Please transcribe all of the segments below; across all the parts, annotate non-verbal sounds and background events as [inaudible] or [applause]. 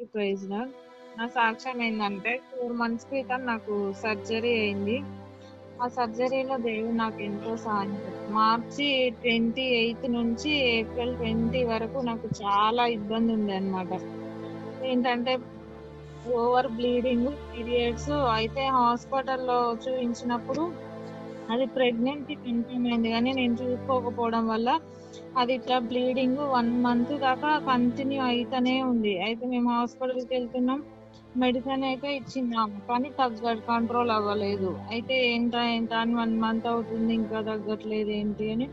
Praise నా నా సాక్ష్యం ఏంటంటే ఫోర్ మంత్స్ క్రితం నాకు సర్జరీ అయింది. ఆ సర్జరీలో దేవుడు నాకు ఎంతో సహాయం మార్చి ట్వంటీ ఎయిత్ నుంచి ఏప్రిల్ 20 వరకు నాకు చాలా ఇబ్బంది ఉండే అన్నమాట. ఏంటంటే ఓవర్ బ్లీడింగ్, పీరియడ్స్ అయితే హాస్పిటల్‌లో చూపించినప్పుడు అది ప్రెగ్నెన్సీ కన్ఫర్మ్ అయింది కానీ నేను చూసుకోకపోవడం వల్ల అది ఇట్లా బ్లీడింగ్ వన్ మంత్ దాకా కంటిన్యూ అయితేనే ఉంది. అయితే మేము హాస్పిటల్కి వెళ్తున్నాం మెడిసిన్ అయితే ఇచ్చిందామె. కానీ తగ్గ కంట్రోల్ అవ్వలేదు. అయితే ఏంటా ఏంటా అని వన్ మంత్ అవుతుంది ఇంకా తగ్గట్లేదు ఏంటి అని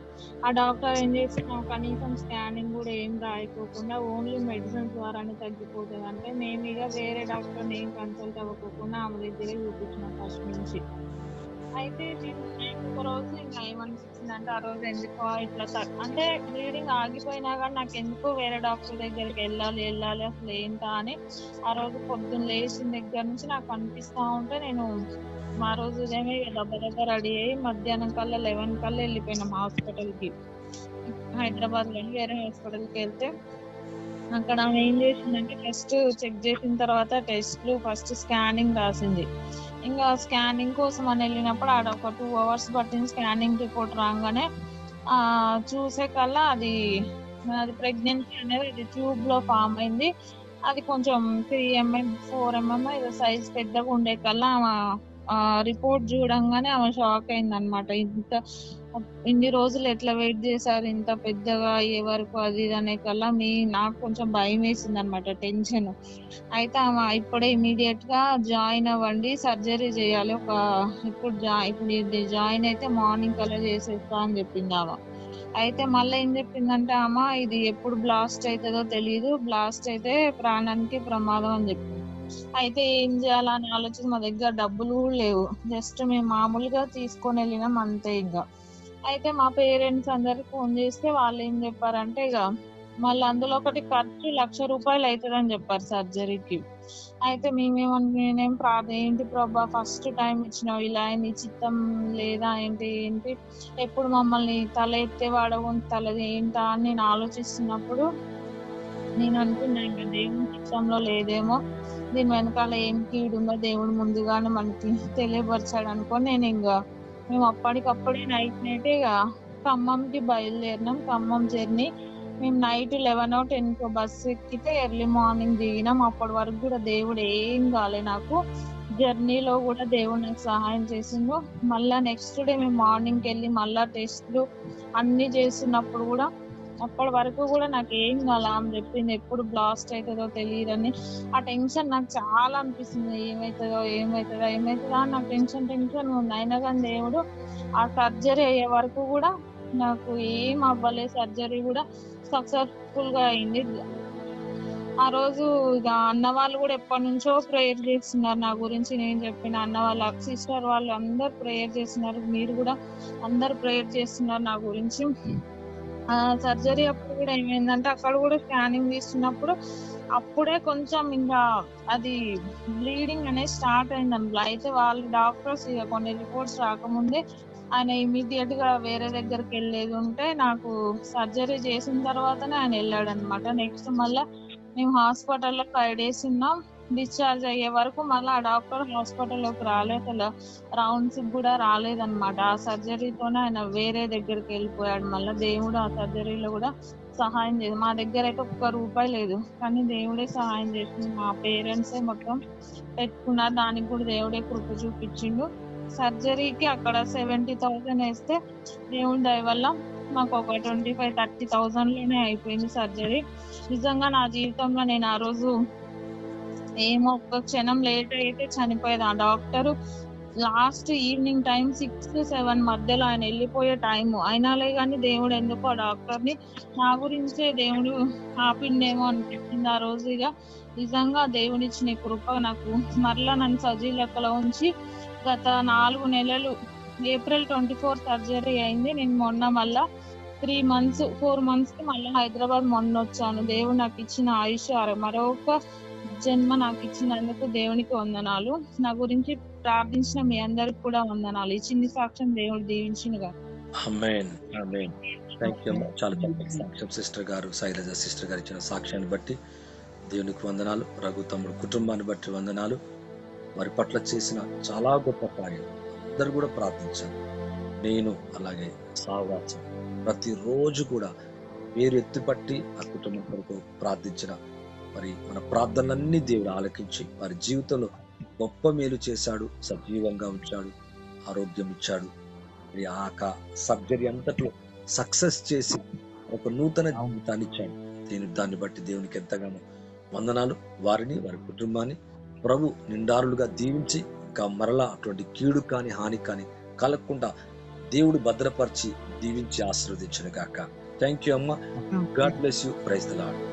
ఆ డాక్టర్ ఏం చేసిండు కనీసం స్కానింగ్ కూడా ఏం రాయకోకుండా ఓన్లీ మెడిసిన్స్ ద్వారానే తగ్గిపోతుంది అంటే మేము ఇక వేరే డాక్టర్‌ని ఏం కన్సల్ట్ అవ్వకోకుండా ఆమె దగ్గరే చూపించినాం ఫస్ట్ నుంచి. అయితే నేను ఇంకా ఇంక ఏమనిపించిందంటే ఆ రోజు ఎందుకో ఇట్లా అంటే బ్లీడింగ్ ఆగిపోయినా కానీ నాకు ఎందుకో వేరే డాక్టర్ దగ్గరికి వెళ్ళాలి వెళ్ళాలి అసలు ఏంటా అని ఆ రోజు పొద్దున్న లేచిన దగ్గర నుంచి నాకు అనిపిస్తా ఉంటే నేను మా రోజు ఉదయమే దగ్గర దగ్గర రెడీ అయ్యి మధ్యాహ్నం కల్లా 11 కల్లా ఎళ్ళిపోయినాం హాస్పిటల్‌కి. హైదరాబాద్‌లోని వేరే హాస్పిటల్‌కెళ్తే అక్కడ ఆమె ఏం చేసిందంటే ఫస్ట్ చెక్ చేసిన తర్వాత టెస్ట్‌లు ఫస్ట్ స్కానింగ్ రాసింది. ఇంకా స్కానింగ్ కోసం అని వెళ్ళినప్పుడు ఆడ ఒక టూ అవర్స్ పట్టింది స్కానింగ్ రిపోర్ట్ రాగానే ఆహ్, చూసే కల్లా అది అది ప్రెగ్నెన్సీ అనేది అది ట్యూబ్‌లో ఫామ్ అయింది. అది కొంచెం త్రీ ఎంఎం, ఫోర్ ఎంఎం ఏదో సైజ్ పెద్దగా ఉండే కల్లా రిపోర్ట్ చూడంగానే ఆమె షాక్ అయిందన్నమాట. ఇంత ఇన్ని రోజులు ఎట్లా వెయిట్ చేశారు ఇంత పెద్దగా అయ్యే వరకు అది ఇది అనే కల్లా మీ నాకు కొంచెం భయమేసిందన్నమాట టెన్షన్. అయితే ఆమె ఇప్పుడే ఇమ్మీడియేట్‌గా జాయిన్ అవ్వండి సర్జరీ చేయాలి. ఒక ఇప్పుడు జా ఇప్పుడు ఇది జాయిన్ అయితే మార్నింగ్ కల్లా చేసేస్తా అని చెప్పింది ఆమె అయితే మళ్ళా ఏం చెప్పిందంటే ఆమె ఇది ఎప్పుడు బ్లాస్ట్ అవుతుందో తెలియదు బ్లాస్ట్ అయితే ప్రాణానికి ప్రమాదం అని చెప్పింది. అయితే ఏం చేయాలని ఆలోచించి మా దగ్గర డబ్బులు కూడా లేవు. జస్ట్ మేము మామూలుగా తీసుకొని వెళ్ళినాం అంతే ఇంకా అయితే మా పేరెంట్స్ అందరికి ఫోన్ చేస్తే వాళ్ళు ఏం చెప్పారంటే ఇక మళ్ళీ అందులో ఒకటి ఖర్చు లక్ష రూపాయలు అవుతుందని చెప్పారు సర్జరీకి. అయితే మేమేమన్ నేనేం ప్రార్థ ఏంటి ప్రభా ఫస్ట్ టైం ఇచ్చినావు ఇలా అయింది చిత్తం లేదా ఏంటి ఏంటి ఎప్పుడు మమ్మల్ని తల ఎత్తేవాడవు తలది ఏంటా అని నేను ఆలోచిస్తున్నప్పుడు నేను అనుకున్నాను ఇంకా దేవుని చిత్తంలో లేదేమో దీని వెనకాల ఏం కీడుందో దేవుడు ముందుగానే మనకి [laughs] తెలియపరిచాడు అనుకోని నేను ఇంకా మేము అప్పటికప్పుడే నైట్ నైటే ఇక ఖమ్మంకి బయలుదేరినాం. ఖమ్మం జర్నీ మేము నైట్ 11 10కో బస్సు ఎక్కితే ఎర్లీ మార్నింగ్ దిగినాం. అప్పటి వరకు కూడా దేవుడు ఏం కాలే నాకు. జర్నీలో కూడా దేవుడు నాకు సహాయం చేసిండు. మళ్ళా నెక్స్ట్ డే మేము మార్నింగ్కి వెళ్ళి మళ్ళా టెస్ట్‌లు అన్నీ చేస్తున్నప్పుడు కూడా అప్పటి వరకు కూడా నాకేం కాలే. ఆమె చెప్పింది ఎప్పుడు బ్లాస్ట్ అవుతుందో తెలియదు అని ఆ టెన్షన్ నాకు చాలా అనిపిస్తుంది. ఏమవుతుందో ఏమవుతుందో ఏమవుతుందో అని నాకు టెన్షన్ టెన్షన్ ఉంది. అయినా కానీ దేవుడు ఆ సర్జరీ అయ్యే వరకు కూడా నాకు ఏం అవ్వలే. సర్జరీ కూడా సక్సెస్‌ఫుల్‌గా అయింది. ఆ రోజు అన్న వాళ్ళు కూడా ఎప్పటినుంచో ప్రేయర్ చేస్తున్నారు నా గురించి నేను చెప్పిన అన్న వాళ్ళ సిస్టర్ వాళ్ళు అందరూ ప్రేయర్ చేస్తున్నారు. మీరు కూడా అందరూ ప్రేయర్ చేస్తున్నారు నా గురించి. సర్జరీ అప్పుడు కూడా ఏమైందంటే అక్కడ కూడా స్కానింగ్ తీస్తున్నప్పుడు అప్పుడే కొంచెం ఇంకా అది బ్లీడింగ్ అనేది స్టార్ట్ అయిందన్నమాట. అయితే వాళ్ళు డాక్టర్స్ ఇక కొన్ని రిపోర్ట్స్ రాకముందే ఆయన ఇమ్మీడియేట్‌గా వేరే దగ్గరికి వెళ్ళేది ఉంటే నాకు సర్జరీ చేసిన తర్వాతనే ఆయన ఎళ్ళాడన్నమాట. నెక్స్ట్ మళ్ళా మేము హాస్పిటల్‌లో ఫైవ్ డేస్ ఉన్నాం. డిశ్చార్జ్ అయ్యే వరకు మళ్ళీ ఆ డాక్టర్ హాస్పిటల్‌లోకి రాలేదు అసలు రౌండ్స్‌కి కూడా రాలేదన్నమాట. ఆ సర్జరీతోనే ఆయన వేరే దగ్గరికి వెళ్ళిపోయాడు మళ్ళీ దేవుడు ఆ సర్జరీలో కూడా సహాయం చేసి మా దగ్గర అయితే ఒక్క రూపాయి లేదు. కానీ దేవుడే సహాయం చేసింది మా పేరెంట్సే మొత్తం పెట్టుకున్నారు. దానికి కూడా దేవుడే కృప చూపించిండు. సర్జరీకి అక్కడ సెవెంటీ థౌజండ్ వేస్తే దేవుడి దయ వల్ల మాకు ఒక 25, 30,000లోనే అయిపోయింది సర్జరీ. నిజంగా నా జీవితంలో నేను ఆ రోజు ఏమో ఒక్క క్షణం లేట్ అయితే చనిపోయేది. ఆ doctor last evening time six seven మధ్యలో ఆయన వెళ్ళిపోయే టైము. అయినాలే కానీ దేవుడు ఎందుకో ఆ డాక్టర్‌ని నా గురించే దేవుడు ఆపిండేమో అనిపించింది ఆ రోజు ఇక నిజంగా దేవుడిచ్చిన ఈ కృప నాకు మరలా నన్ను సజీ లెక్కలో ఉంచి గత నాలుగు నెలలు ఏప్రిల్ 24 సర్జరీ అయింది. నేను మొన్న మళ్ళా త్రీ మంత్స్ 4 మంత్స్‌కి మళ్ళీ హైదరాబాద్ మొన్న వచ్చాను దేవుడు నాకు ఇచ్చిన ఆయుష్ మరొక జన్మ నాకు ఇచ్చినందుకు దేవునికి వందనాలు. నా గురించి ప్రార్థించిన మీ అందరికి కూడా వందనాలు. ఈ చిన్ని సాక్ష్యం దేవుడు యూ అమ్మా. చాలా చక్కటి సాక్ష్యం. సిస్టర్ గారు, శైలజ సిస్టర్ గారు ఇచ్చిన సాక్ష్యాన్ని బట్టి దేవునికి వందనాలు. రఘు తమ్ముడు కుటుంబాన్ని బట్టి వందనాలు. వారి పట్ల చేసిన చాలా గొప్ప కార్యం. అందరు కూడా ప్రార్థించారు. నేను అలాగే సావాసం. ప్రతిరోజు కూడా పేరు ఎత్తిపట్టి ఆ కుటుంబం కొరకు ప్రార్థించిన మరి మన ప్రార్థనలన్నీ దేవుడు ఆలకించి వారి జీవితంలో గొప్ప మేలు చేశాడు సజీవంగా ఉంచాడు ఆరోగ్యం ఇచ్చాడు. మరి ఆ సర్జరీ అంతట్లో సక్సెస్ చేసి ఒక నూతన జీవితాన్ని ఇచ్చాడు. దీని దాన్ని బట్టి దేవునికి ఎంతగానో వందనాలు. వారిని వారి కుటుంబాన్ని ప్రభు నిండారులుగా దీవించి ఇంకా మరలా అటువంటి కీడు కాని హాని కాని కలగకుండా దేవుడు భద్రపరిచి దీవించి ఆశీర్వదించిన గాక. థ్యాంక్ యూ అమ్మ. God bless you praise the Lord